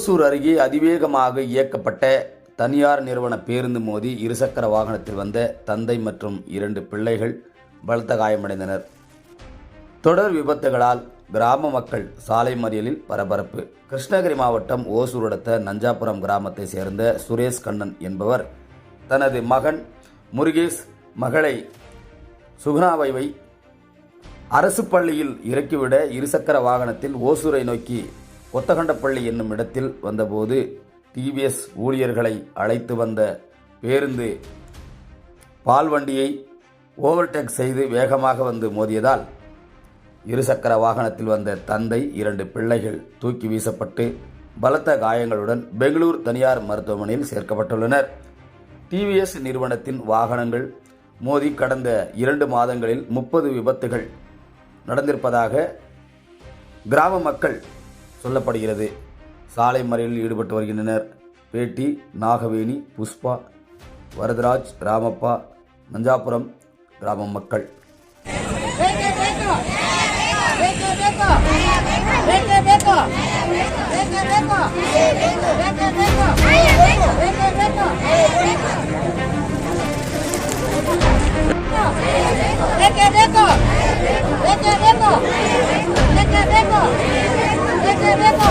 ஓசூர் அருகே அதிவேகமாக இயக்கப்பட்ட தனியார் நிறுவன பேருந்து மோதி இருசக்கர வாகனத்தில் வந்த தந்தை மற்றும் இரண்டு பிள்ளைகள் பலத்த காயமடைந்தனர். தொடர் விபத்துகளால் கிராம மக்கள் சாலை மறியலில் பரபரப்பு. கிருஷ்ணகிரி மாவட்டம் ஓசூர் அடுத்த நஞ்சாபுரம் கிராமத்தை சேர்ந்த சுரேஷ் கண்ணன் என்பவர் தனது மகன் முருகேஷ் மகளை சுகுணாவைவை அரசு பள்ளியில் இறக்கிவிட இருசக்கர வாகனத்தில் ஓசூரை நோக்கி கொத்தகண்டப்பள்ளி என்னும் இடத்தில் வந்தபோது டிவிஎஸ் ஊழியர்களை அழைத்து வந்த பேருந்து பால் வண்டியை ஓவர்டேக் செய்து வேகமாக வந்து மோதியதால் இருசக்கர வாகனத்தில் வந்த தந்தை இரண்டு பிள்ளைகள் தூக்கி வீசப்பட்டு பலத்த காயங்களுடன் பெங்களூர் தனியார் மருத்துவமனையில் சேர்க்கப்பட்டுள்ளனர். டிவிஎஸ் நிறுவனத்தின் வாகனங்கள் மோதி கடந்த இரண்டு மாதங்களில் முப்பது விபத்துகள் நடந்திருப்பதாக கிராம மக்கள் சொல்லப்படுகிறது சாலை மறியலில் ஈடுபட்டு வருகின்றனர் பேட்டி நாகவேணி புஷ்பா வரதராஜ் ராமப்பா நஞ்சாபுரம் கிராம மக்கள் ಬೇಕೇ.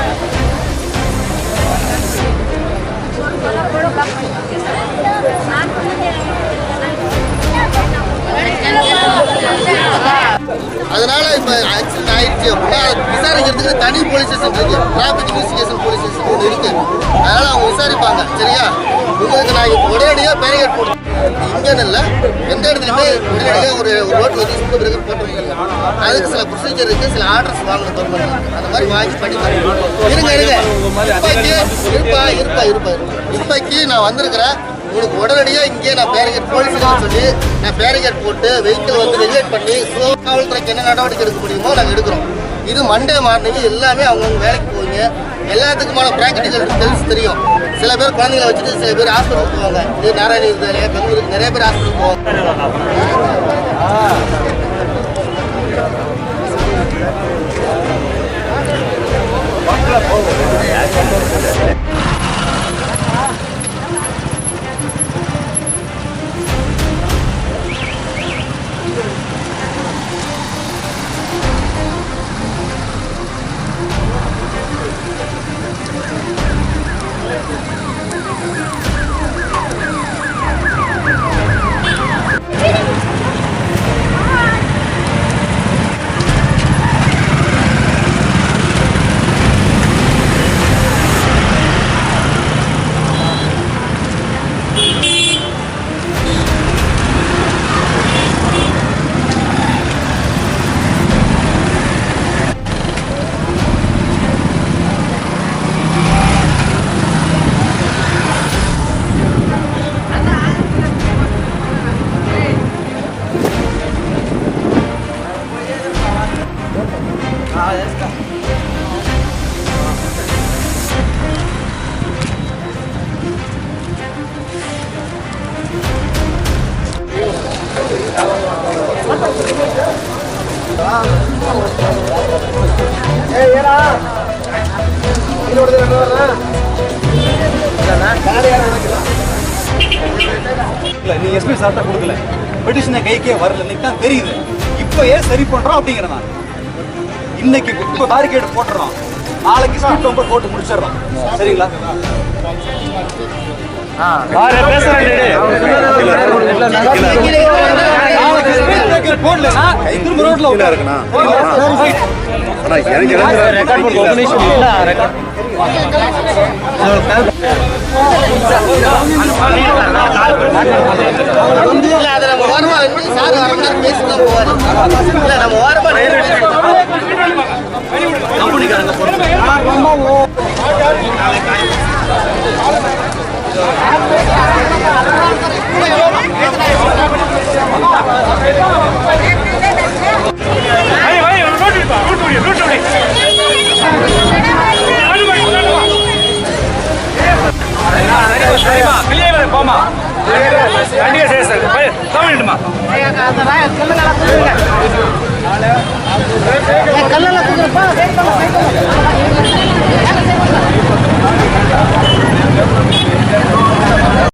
ஆக்சிடென்ட் ஆயிடுச்சு. அப்படின்னா விசாரிக்கிறதுக்கு தனி போலீஸ் ஸ்டேஷன் இருக்கு. டிராபிக் இன்வெஸ்டிகேஷன் போலீஸ் ஸ்டேஷன் ஒன்று இருக்கு. அதனால அவங்க விசாரிப்பாங்க. சரியா? உங்களுக்கு நான் இப்போ உடனடியாக பேரிகேட் போடுறேன் இங்கேன்னு இல்லை. எந்த இடத்துலையுமே உடனடியாக ஒரு ரோட்டில் வந்து சுத்த பிறகு அதுக்கு சில ப்ரொசீஜர் இருக்கு சில ஆர்டர்ஸ் வாங்கணும் கவர்மெண்ட் அந்த மாதிரி வாங்கி பண்ணி தரணும் இருங்க இருங்க. இருப்பா இருப்பா இருப்பா இருப்பா இப்போக்கி நான் வந்திருக்கிறேன். உங்களுக்கு உடனடியாக இங்கே நான் பேரிகேட் போலீஸ்லாம் சொல்லி நான் பேரிகேட் போட்டு வெஹிக்கிள் வந்து ரெகுலேட் பண்ணி சோ காவல்துறைக்கு என்ன நடவடிக்கை எடுக்க முடியுமோ நாங்கள் எடுக்கிறோம். இது மண்டே மார்னிங் எல்லாமே அவங்கவுங்க வேலைக்கு போவீங்க. எல்லாத்துக்குமான ப்ராக்டிக்கல் டெல்ஸ் தெரியும். சில பேர் குழந்தைங்களை வச்சுட்டு சில பேர் ஹாஸ்பிட்டல் போவாங்க. இது நாராயணி வித்யாலயா பெங்களூருக்கு நிறைய பேர் ஹாஸ்பிட்டல் போவாங்க. போகும் நீ எஸ்பி சார்ட்ட கொடுக்கல. பெட்டிஷனை கைக்கே வரல தான் தெரியுது. இப்பயே சரி பண்றோம் அப்படிங்கிற நான் இன்னைக்கு இப்போ பேரிகேட் போட்டுறோம். நாளைக்கு ஸ்பீட் பம்பர் போட்டு முடிச்சிடறோம். சரிங்களா? பேசுறேன் போடலன்னா திரும்ப ரோட்ல இருக்குண்ணா இல்ல அதை நம்ம ஓரமா நின்று சார். அரை மணி நேரம் பேசி தான் போவாரு இல்ல நம்ம ஓரமா நின்று கம்பெனிக்காரங்க போடுறாங்க கல்லெல்லாம் தூக்குறப்பா